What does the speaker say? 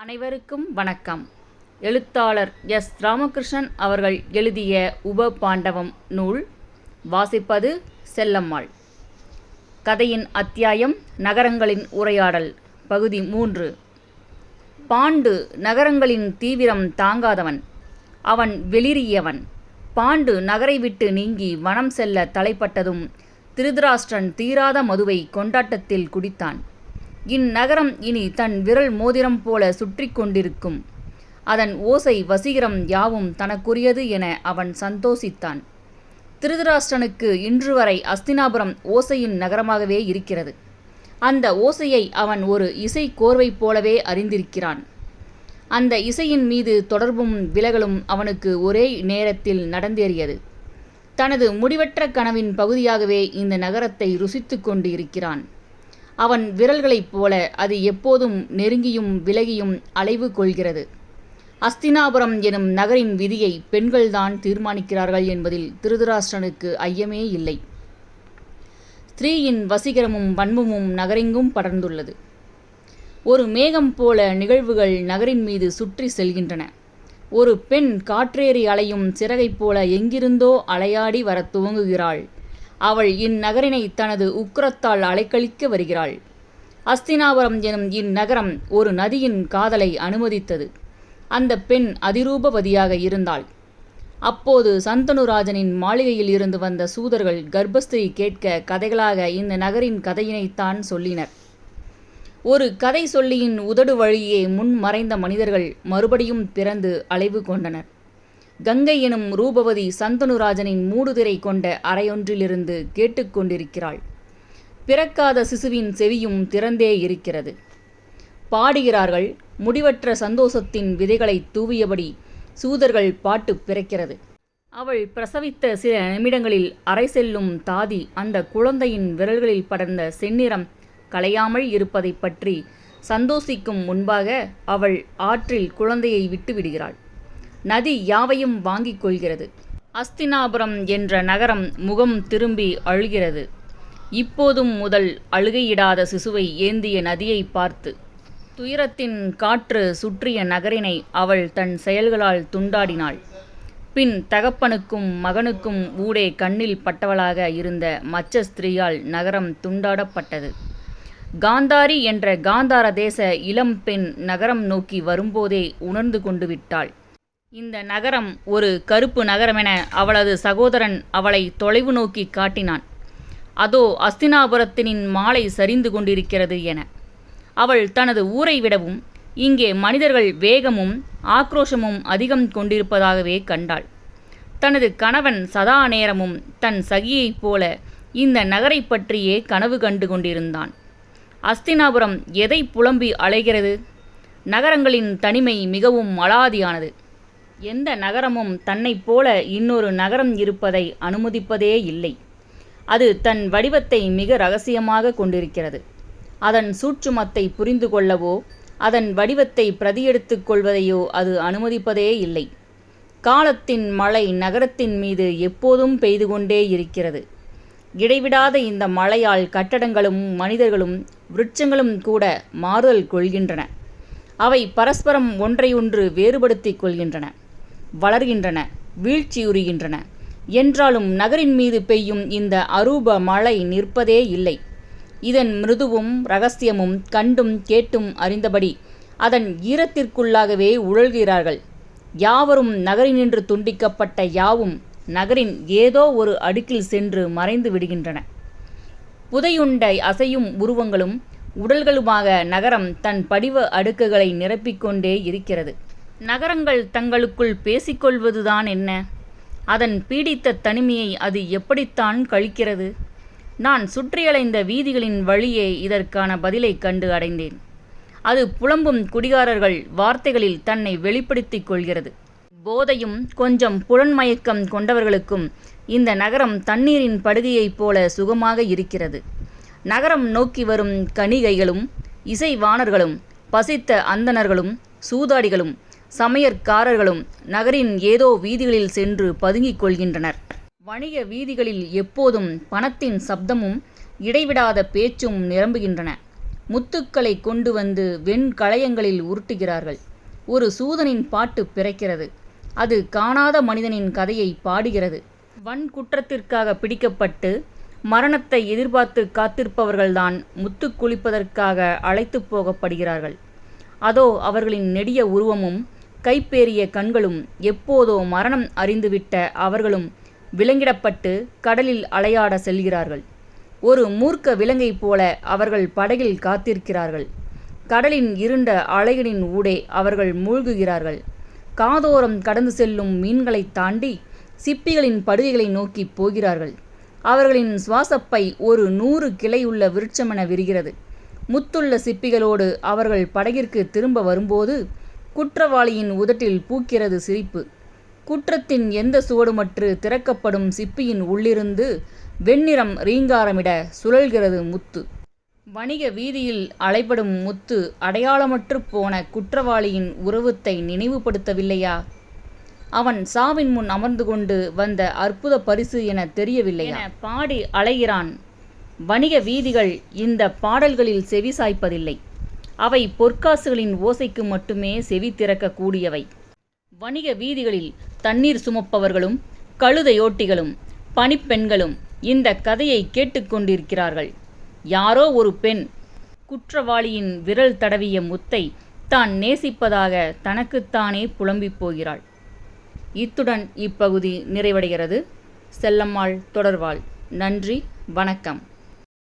அனைவருக்கும் வணக்கம். எழுத்தாளர் எஸ். ராமகிருஷ்ணன் அவர்கள் எழுதிய உப பாண்டவம் நூல் வாசிப்பது செல்லம்மாள். கதையின் அத்தியாயம் நகரங்களின் உரையாடல் பகுதி மூன்று. பாண்டு நகரங்களின் தீவிரம் தாங்காதவன். அவன் வெளிறியவன். பாண்டு நகரை விட்டு நீங்கி வனம் செல்ல தலைப்பட்டதும் திருதராஷ்டிரன் தீராத மதுவை கொண்டாட்டத்தில் குடித்தான். இந்நகரம் இனி தன் விரல் மோதிரம் போல சுற்றி கொண்டிருக்கும். அதன் ஓசை வசீகரம் யாவும் தனக்குரியது என அவன் சந்தோஷித்தான். திருதராஷ்டனுக்கு இன்று வரை அஸ்தினாபுரம் ஓசையின் நகரமாகவே இருக்கிறது. அந்த ஓசையை அவன் ஒரு இசை கோர்வை போலவே அறிந்திருக்கிறான். அந்த இசையின் மீது தொடர்பும் விலகலும் அவனுக்கு ஒரே நேரத்தில் நடந்தேறியது. தனது முடிவற்ற கனவின் பகுதியாகவே இந்த நகரத்தை ருசித்து கொண்டு இருக்கிறான் அவன் விரல்களைப் போல அது எப்போதும் நெருங்கியும் விலகியும் அலைவு கொள்கிறது. அஸ்தினாபுரம் எனும் நகரின் விதியை பெண்கள்தான் தீர்மானிக்கிறார்கள் என்பதில் திருதராஷ்டிரனுக்கு ஐயமே இல்லை. ஸ்திரீயின் வசீகரமும் வன்மமும் நகரெங்கும் படர்ந்துள்ளது. ஒரு மேகம் போல நிகழ்வுகள் நகரின் மீது சுற்றி செல்கின்றன. ஒரு பெண் காற்றேறி அலையும் சிறகைப் போல எங்கிருந்தோ அலையாடி வரத் துவங்குகிறாள். அவள் இந்நகரினை தனது உக்கிரத்தால் அலைக்கழிக்க வருகிறாள். அஸ்தினாபுரம் எனும் இந்நகரம் ஒரு நதியின் காதலை அனுமதித்தது. அந்த பெண் அதிரூபவதியாக இருந்தாள். அப்போது சந்தனுராஜனின் மாளிகையில் இருந்து வந்த சூதர்கள் கர்ப்பஸ்திரி கேட்க கதைகளாக இந்த நகரின் கதையினைத்தான் சொல்லினர். ஒரு கதை சொல்லியின் உதடு வழியே முன் மறைந்த மனிதர்கள் மறுபடியும் பிறந்து அலைவு கொண்டனர். கங்கை எனும் ரூபவதி சந்தனுராஜனின் மூடுதிரை கொண்ட அறையொன்றிலிருந்து கேட்டுக்கொண்டிருக்கிறாள். பிறக்காத சிசுவின் செவியும் திறந்தே இருக்கிறது. பாடுகிறார்கள் முடிவற்ற சந்தோஷத்தின் விதைகளை தூவியபடி சூதர்கள் பாட்டு பிறக்கிறது. அவள் பிரசவித்த சில நிமிடங்களில் அறை செல்லும் தாதி அந்த குழந்தையின் விரல்களில் படர்ந்த செந்நிறம் கலையாமல் இருப்பதை பற்றி சந்தோஷிக்கும் முன்பாக அவள் ஆற்றில் குழந்தையை விட்டுவிடுகிறாள். நதி யாவையும் வாங்கிக் கொள்கிறது. அஸ்தினாபுரம் என்ற நகரம் முகம் திரும்பி அழுகிறது. இப்போதும் முதல் அழுகையிடாத சிசுவை ஏந்திய நதியை பார்த்து துயரத்தின் காற்று சுற்றிய நகரினை அவள் தன் செயல்களால் துண்டாடினாள். பின் தகப்பனுக்கும் மகனுக்கும் ஊடே கண்ணில் பட்டவளாக இருந்த மச்ச ஸ்திரீயால் நகரம் துண்டாடப்பட்டது. காந்தாரி என்ற காந்தார தேச இளம் பெண் நகரம் நோக்கி வரும்போதே உணர்ந்து கொண்டு விட்டாள். இந்த நகரம் ஒரு கருப்பு நகரமென அவளது சகோதரன் அவளை தொலைவு நோக்கி காட்டினான். அதோ அஸ்தினாபுரத்தினின் மாலை சரிந்து கொண்டிருக்கிறது என. அவள் தனது ஊரை விடவும் இங்கே மனிதர்கள் வேகமும் ஆக்ரோஷமும் அதிகம் கொண்டிருப்பதாகவே கண்டாள். தனது கணவன் சதா நேரமும் தன் சகியைப் போல இந்த நகரை பற்றியே கனவு கண்டு கொண்டிருந்தான். அஸ்தினாபுரம் எதை புலம்பி அலைகிறது? நகரங்களின் தனிமை மிகவும் அலாதியானது. எந்த நகரமும் தன்னைப் போல இன்னொரு நகரம் இருப்பதை அனுமதிப்பதே இல்லை. அது தன் வடிவத்தை மிக ரகசியமாக கொண்டிருக்கிறது. அதன் சூட்சுமத்தை புரிந்து கொள்ளவோ அதன் வடிவத்தை பிரதியெடுத்துக் கொள்வதையோ அது அனுமதிப்பதே இல்லை. காலத்தின் மழை நகரத்தின் மீது எப்போதும் பெய்து கொண்டே இருக்கிறது. இடைவிடாத இந்த மழையால் கட்டடங்களும் மனிதர்களும் விருட்சங்களும் கூட மாறுதல் கொள்கின்றன. அவை பரஸ்பரம் ஒன்றையொன்று வேறுபடுத்திக் கொள்கின்றன. வளர்கின்றன வீழ்ச்சியுறுகின்றன. என்றாலும் நகரின் மீது பெய்யும் இந்த அரூப மழை நிற்பதே இல்லை. இதன் மிருதுவும் ரகசியமும் கண்டும் கேட்டும் அறிந்தபடி அதன் ஈரத்திற்குள்ளாகவே உழல்கிறார்கள். யாவரும் நகரினின்று துண்டிக்கப்பட்ட யாவும் நகரின் ஏதோ ஒரு அடுக்கில் சென்று மறைந்து விடுகின்றன. புதையுண்டை அசையும் உருவங்களும் உடல்களுமாக நகரம் தன் படிவ அடுக்குகளை நிரப்பிக்கொண்டே இருக்கிறது. நகரங்கள் தங்களுக்குள் பேசிக்கொள்வதுதான் என்ன? அதன் பீடித்த தனிமையை அது எப்படித்தான் கழிக்கிறது? நான் சுற்றியலைந்த வீதிகளின் வழியே இதற்கான பதிலை கண்டு அடைந்தேன். அது புலம்பும் குடிகாரர்கள் வார்த்தைகளில் தன்னை வெளிப்படுத்திக் கொள்கிறது. போதையும் கொஞ்சம் புலன்மயக்கம் கொண்டவர்களுக்கும் இந்த நகரம் தண்ணீரின் படுகையைப் போல சுகமாக இருக்கிறது. நகரம் நோக்கி வரும் கணிகைகளும் இசைவாணர்களும் பசித்த அந்தணர்களும் சூதாடிகளும் சமையற்காரர்களும் நகரின் ஏதோ வீதிகளில் சென்று பதுங்கிக் கொள்கின்றனர். வணிக வீதிகளில் எப்போதும் பணத்தின் சப்தமும் இடைவிடாத பேச்சும் நிரம்புகின்றன. முத்துக்களை கொண்டு வந்து வெண்கலயங்களில் உருட்டுகிறார்கள். ஒரு சூதனின் பாட்டு பிறக்கிறது. அது காணாத மனிதனின் கதையை பாடுகிறது. வன் குற்றத்திற்காக பிடிக்கப்பட்டு மரணத்தை எதிர்பார்த்து காத்திருப்பவர்கள்தான் முத்து குளிப்பதற்காக அழைத்து போகப்படுகிறார்கள். அதோ அவர்களின் நெடிய உருவமும் கைப்பேறிய கண்களும் எப்போதோ மரணம் அறிந்துவிட்ட அவர்களும் விலங்கிடப்பட்டு கடலில் அலையாட செல்கிறார்கள். ஒரு மூர்க்க விலங்கைப் போல அவர்கள் படகில் காத்திருக்கிறார்கள். கடலின் இருண்ட அலைகளின் ஊடே அவர்கள் மூழ்குகிறார்கள். காதோரம் கடந்து செல்லும் மீன்களை தாண்டி சிப்பிகளின் படுகைகளை நோக்கி போகிறார்கள். அவர்களின் சுவாசப்பை ஒரு நூறு கிளையுள்ள விருட்சமென விரிகிறது. முத்துள்ள சிப்பிகளோடு அவர்கள் படகிற்கு திரும்ப வரும்போது குற்றவாளியின் உதட்டில் பூக்கிறது சிரிப்பு. குற்றத்தின் எந்த சுவடுமற்று திறக்கப்படும் சிப்பியின் உள்ளிருந்து வெண்ணிறம் ரீங்காரமிட சுழல்கிறது முத்து. வணிக வீதியில் அலைபடும் முத்து அடையாளமற்று போன குற்றவாளியின் உறவுத்தை நினைவுபடுத்தவில்லையா? அவன் சாவின் முன் அமர்ந்து கொண்டு வந்த அற்புத பரிசு என தெரியவில்லையா? பாடி அலைகிறான். வணிக வீதிகள் இந்த பாடல்களில் செவி சாய்ப்பதில்லை. அவை பொற்காசுகளின் ஓசைக்கு மட்டுமே செவி திறக்கக்கூடியவை. வணிக வீதிகளில் தண்ணீர் சுமப்பவர்களும் கழுதையோட்டிகளும் பணிப்பெண்களும் இந்த கதையை கேட்டுக்கொண்டிருக்கிறார்கள் யாரோ ஒரு பெண் குற்றவாளியின் விரல் தடவிய முத்தை தான் நேசிப்பதாக தனக்குத்தானே புலம்பிப் போகிறாள். இத்துடன் இப்பகுதி நிறைவடைகிறது. செல்லம்மாள் தொடர்வாள். நன்றி வணக்கம்.